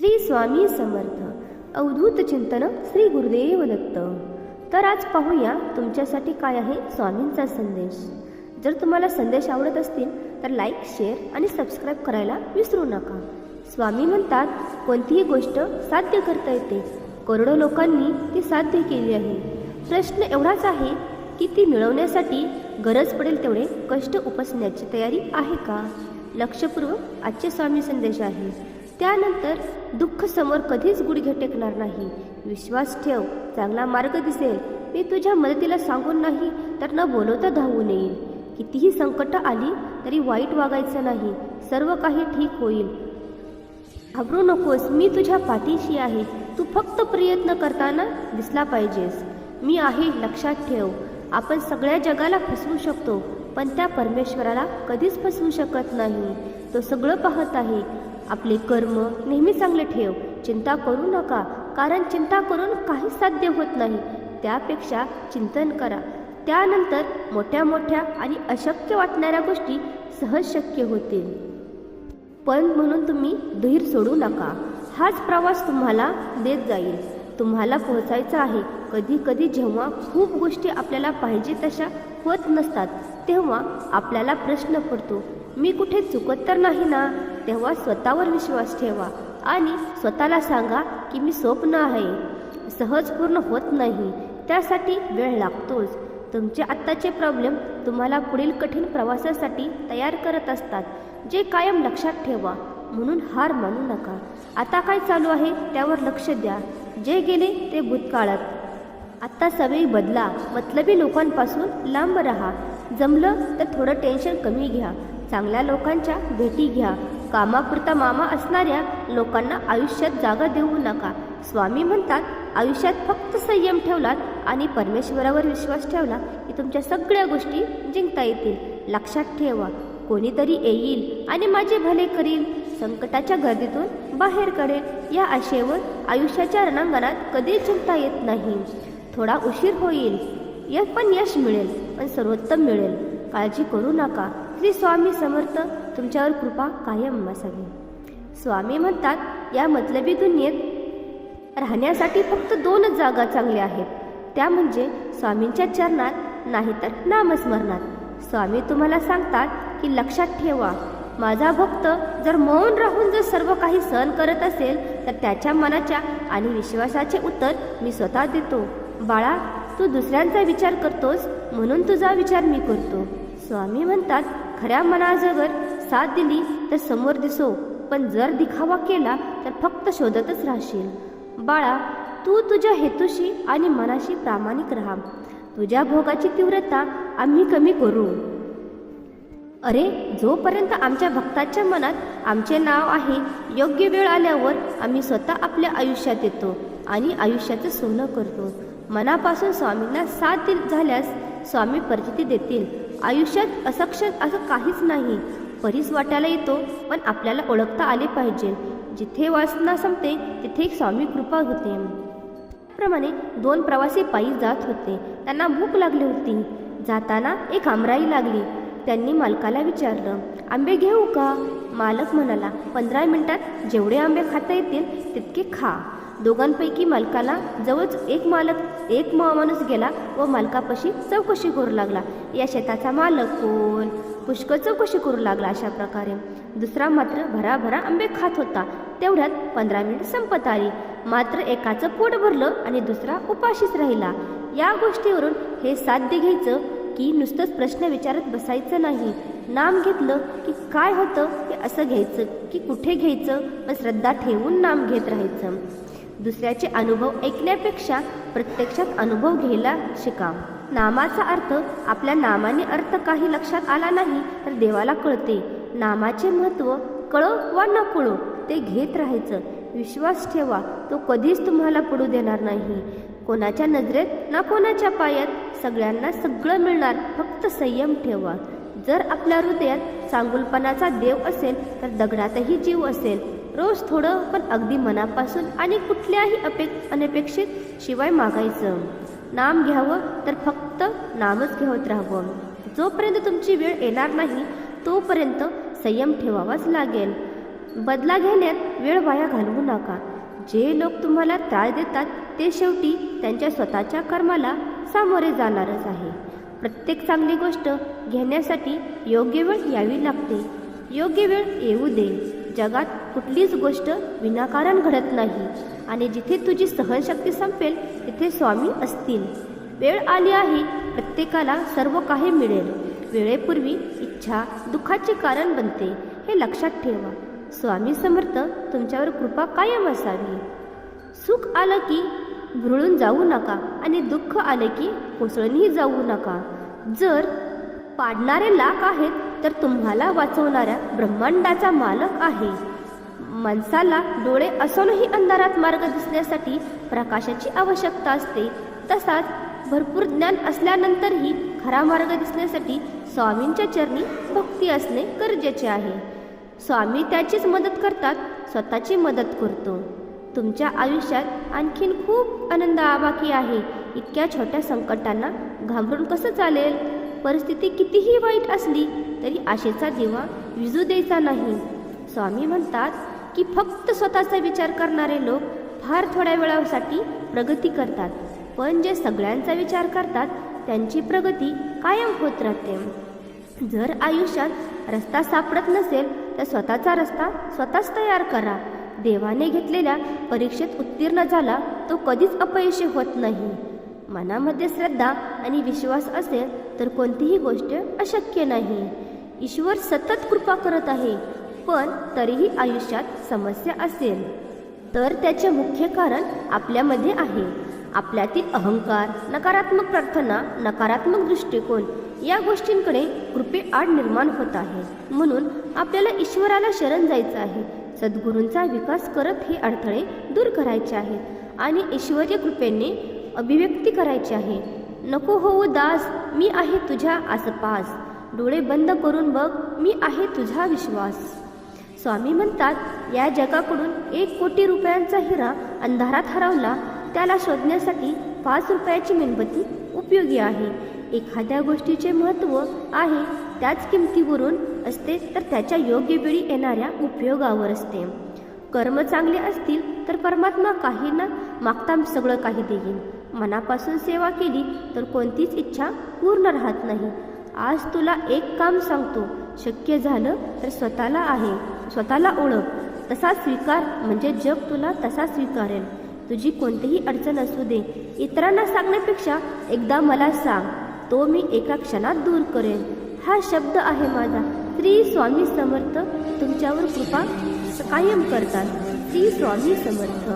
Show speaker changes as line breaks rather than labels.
श्री स्वामी समर्थ. अवधूत चिंतन श्री गुरुदेव दत्त. तर आज पाहूया तुमच्यासाठी काय आहे स्वामींचा संदेश. जर तुम्हाला संदेश आवडत असतील तर लाईक शेअर आणि सबस्क्राईब करायला विसरू नका. स्वामी म्हणतात कोणतीही गोष्ट साध्य करता येते. करोडो लोकांनी ती साध्य केली आहे. प्रश्न एवढाच आहे की ती मिळवण्यासाठी गरज पडेल तेवढे कष्ट उपसण्याची तयारी आहे का? लक्षपूर्वक आजचे स्वामी संदेश आहे. त्यानंतर दुःख समोर कधीच गुडघे टेकणार नाही. विश्वास ठेव चांगला मार्ग दिसेल. मी तुझ्या मदतीला सांगून नाही तर न बोलवता धावून येईल. कितीही संकट आली तरी वाईट वागायचं नाही. सर्व काही ठीक होईल. घाबरू नकोस मी तुझ्या पाठीशी आहे. तू फक्त प्रयत्न करताना दिसला पाहिजेस. मी आहे लक्षात ठेव. आपण सगळ्या जगाला फसवू शकतो पण त्या परमेश्वराला कधीच फसवू शकत नाही. तो सगळं पाहत आहे. आपले कर्म नेहमी चांगले ठेव चिंता करू नका कारण चिंता करून काही साध्य होत नाही. त्यापेक्षा चिंतन करा. त्यानंतर मोठ्या मोठ्या आणि अशक्य वाटणाऱ्या गोष्टी सहज शक्य होतील. पण म्हणून तुम्ही धीर सोडू नका. हाच प्रवास तुम्हाला देत जाईल. तुम्हाला पोहोचायचं आहे. कधी कधी जेव्हा खूप गोष्टी आपल्याला पाहिजे तशा होत नसतात तेव्हा आपल्याला प्रश्न पडतो मी कुठे चुकत तर नाही ना? तेव्हा स्वतःवर विश्वास ठेवा आणि स्वतःला सांगा की मी स्वप्न आहे. सहज पूर्ण होत नाही. त्यासाठी वेळ लागतोच. तुमचे आत्ताचे प्रॉब्लेम तुम्हाला पुढील कठीण प्रवासासाठी तयार करत असतात. जे कायम लक्षात ठेवा. म्हणून हार मानू नका. आता काय चालू आहे त्यावर लक्ष द्या. जे गेले ते भूतकाळात. आत्ता सवयी बदला. मतलबी लोकांपासून लांब राहा. जमलं तर थोडं टेन्शन कमी घ्या. चांगल्या लोकांच्या भेटी घ्या. कामापुरता मामा असणाऱ्या लोकांना आयुष्यात जागा देऊ नका. स्वामी म्हणतात आयुष्यात फक्त संयम ठेवलात आणि परमेश्वरावर विश्वास ठेवला की तुमच्या सगळ्या गोष्टी जिंकता येतील. लक्षात ठेवा कोणीतरी येईल आणि माझे भले करील संकटाच्या गर्दीतून बाहेर काढेल या आशेवर आयुष्याच्या रणांगणात कधीच जिंकता येत नाही. थोडा उशीर होईल यश पण यश मिळेल पण सर्वोत्तम मिळेल. काळजी करू नका. श्री स्वामी समर्थ. तुमच्यावर कृपा कायम असावी. स्वामी म्हणतात या मतलबी दुनियेत राहण्यासाठी फक्त दोनच जागा चांगल्या आहेत. त्या म्हणजे स्वामींच्या चरणात नाहीतर नामस्मरणात. स्वामी तुम्हाला सांगतात की लक्षात ठेवा माझा भक्त जर मौन राहून जर सर्व काही सहन करत असेल तर त्याच्या मनाच्या आणि विश्वासाचे उत्तर मी स्वतः देतो. बाळा तू दुसऱ्यांचा विचार करतोस म्हणून तुझा विचार मी करतो. स्वामी म्हणतात खऱ्या मनाजवळ साथ दिली तर समोर दिसो पण जर दिखावा केला तर फक्त शोधतच राहशील. बाळा तू तुझ्या हेतूशी आणि मनाशी प्रामाणिक राहा. तुझ्या भोगाची तीव्रता आम्ही कमी करू. अरे जोपर्यंत आमच्या भक्ताच्या मनात आमचे नाव आहे योग्य वेळ आल्यावर आम्ही स्वतः आपल्या आयुष्यात येतो आणि आयुष्याचं सोनं करतो. मनापासून स्वामींना साथ दिल झाल्यास स्वामी परिस्थिती देतील. आयुष्यात असक्षम असं काहीच नाही. परीस वाटायला येतो पण आपल्याला ओळखता आले पाहिजे. जिथे वासना संपते तिथे स्वामी कृपा होते. प्रमाणे दोन प्रवासी पायी जात होते. त्यांना भूक लागली होती. जाताना एक आमराई लागली. त्यांनी मालकाला विचारलं आंबे घेऊ का? मालक म्हणाला पंधरा मिनिटात जेवढे आंबे खाता येतील तितके खा. दोघांपैकी मालकाला जवळच एक मालक एक मा- माणूस गेला व मालकापाशी चौकशी करू लागला. या शेताचा मालक कोण? पुष्कळ चौकशी करू लागला अशा प्रकारे. दुसरा मात्र भराभरा आंबे खात होता. तेवढ्यात पंधरा मिनिट संपत आली. मात्र एकाचं पोट भरलं आणि दुसरा उपाशीच राहिला. या गोष्टीवरून हे साध्य घ्यायचं की नुसतंच प्रश्न विचारत बसायचं नाही. नाम घेतलं की काय होतं हे असं घ्यायचं की कुठे घ्यायचं पण श्रद्धा ठेवून नाम घेत राहायचं. दुसऱ्याचे अनुभव ऐकण्यापेक्षा प्रत्यक्षात अनुभव घ्यायला शिका. नामाचा अर्थ आपल्या नामाने अर्थ काही लक्षात आला नाही तर देवाला कळते. नामाचे महत्त्व कळो वा न कळो ते घेत राहायचं. विश्वास ठेवा तो कधीच तुम्हाला पडू देणार नाही. कोणाच्या नजरेत ना कोणाच्या पायात सगळ्यांना सगळं मिळणार फक्त संयम ठेवा. जर आपल्या हृदयात चांगुलपणाचा देव असेल तर दगडातही जीव असेल. रोज थोडं पण अगदी मनापासून आणि कुठल्याही अपे अनपेक्षित शिवाय मागायचं. नाम घ्यावं तर फक्त नामच घेवत राहावं. जोपर्यंत तुमची वेळ येणार नाही तोपर्यंत संयम ठेवावाच लागेल. बदला घेण्यात वेळ वाया घालवू नका. जे लोक तुम्हाला त्रास देतात ते शेवटी त्यांच्या स्वतःच्या कर्माला सामोरे जाणारच आहे. प्रत्येक चांगली गोष्ट घेण्यासाठी योग्य वेळ यावी लागते. योग्य वेळ येऊ दे. जगात कुठलीच गोष्ट विनाकारण घडत नाही. आणि जिथे तुझी सहनशक्ती संपेल तिथे स्वामी असतील. वेळ आली आहे प्रत्येकाला सर्व काही मिळेल. वेळेपूर्वी इच्छा दुःखाचे कारण बनते हे लक्षात ठेवा. स्वामी समर्थ तुमच्यावर कृपा कायम असावी. सुख आलं की भुरळून जाऊ नका आणि दुःख आले की कोसळूनही जाऊ नका. जर पाडणारे लाख आहेत तर तुम्हाला वाचवणाऱ्या ब्रह्मांडाचा मालक आहे. माणसाला डोळे असूनही अंधारात मार्ग दिसण्यासाठी प्रकाशाची आवश्यकता असते. तसाच भरपूर ज्ञान असल्यानंतरही खरा मार्ग दिसण्यासाठी स्वामींच्या चरणी भक्ती असणे गरजेचे आहे. स्वामी त्याचीच मदत करतात स्वतःची मदत करतो. तुमच्या आयुष्यात आणखीन खूप आनंद आबाकी आहे. इतक्या छोट्या संकटांना घाबरून कसं चालेल? परिस्थिती कितीही वाईट असली तरी आशेचा दिवा विजू द्यायचा नाही. स्वामी म्हणतात की फक्त स्वतःचा विचार करणारे लोक फार थोड्या वेळासाठी प्रगती करतात. पण जे सगळ्यांचा विचार करतात त्यांची प्रगती कायम होत राहते. जर आयुष्यात रस्ता सापडत नसेल तर स्वतःचा रस्ता स्वतःच तयार करा. देवाने घेतलेल्या परीक्षेत उत्तीर्ण झाला तो कधीच अपयशी होत नाही. मनामध्ये श्रद्धा आणि विश्वास असेल तर कोणतीही गोष्ट अशक्य नाही. ईश्वर सतत कृपा करत आहे. पण तरीही आयुष्यात समस्या असेल. तर त्याचे मुख्य कारण आपल्यामध्ये आहे. आपल्यातील अहंकार नकारात्मक प्रार्थना नकारात्मक दृष्टिकोन या गोष्टींकडे कृपे आड निर्माण होत आहे. म्हणून आपल्याला ईश्वराला शरण जायचं आहे. सद्गुरूंचा विकास करत हे अडथळे दूर करायचे आहेत आणि ईश्वरीय कृपेने अभिव्यक्ती करायची आहे. नको होऊ दास मी आहे तुझ्या आसपास. डोळे बंद करून बघ मी आहे तुझा विश्वास. स्वामी म्हणतात या जगाकडून एक कोटी रुपयांचा हिरा अंधारात हरवला त्याला शोधण्यासाठी पाच रुपयाची मेणबत्ती उपयोगी आहे. एखाद्या गोष्टीचे महत्त्व आहे त्याच किमतीवरून असते तर त्याच्या योग्य वेळी येणाऱ्या उपयोगावर असते. कर्म चांगले असतील तर परमात्मा काही ना मागता सगळं काही देईल. मनापासून सेवा केली तर कोणतीच इच्छा पूर्ण राहत नाही. आज तुला एक काम सांगतो शक्य झालं तर स्वतःला आहे. स्वतःला ओळख. तसा स्वीकार म्हणजे जग तुला तसा स्वीकारेल. तुझी कोणतीही अडचण असू दे. इतरांना सांगण्यापेक्षा एकदा मला सांग तो मी एका क्षणात दूर करेन. हा शब्द आहे माझा. श्री स्वामी समर्थ तुमच्यावर कृपा कायम करतात. श्री स्वामी समर्थ.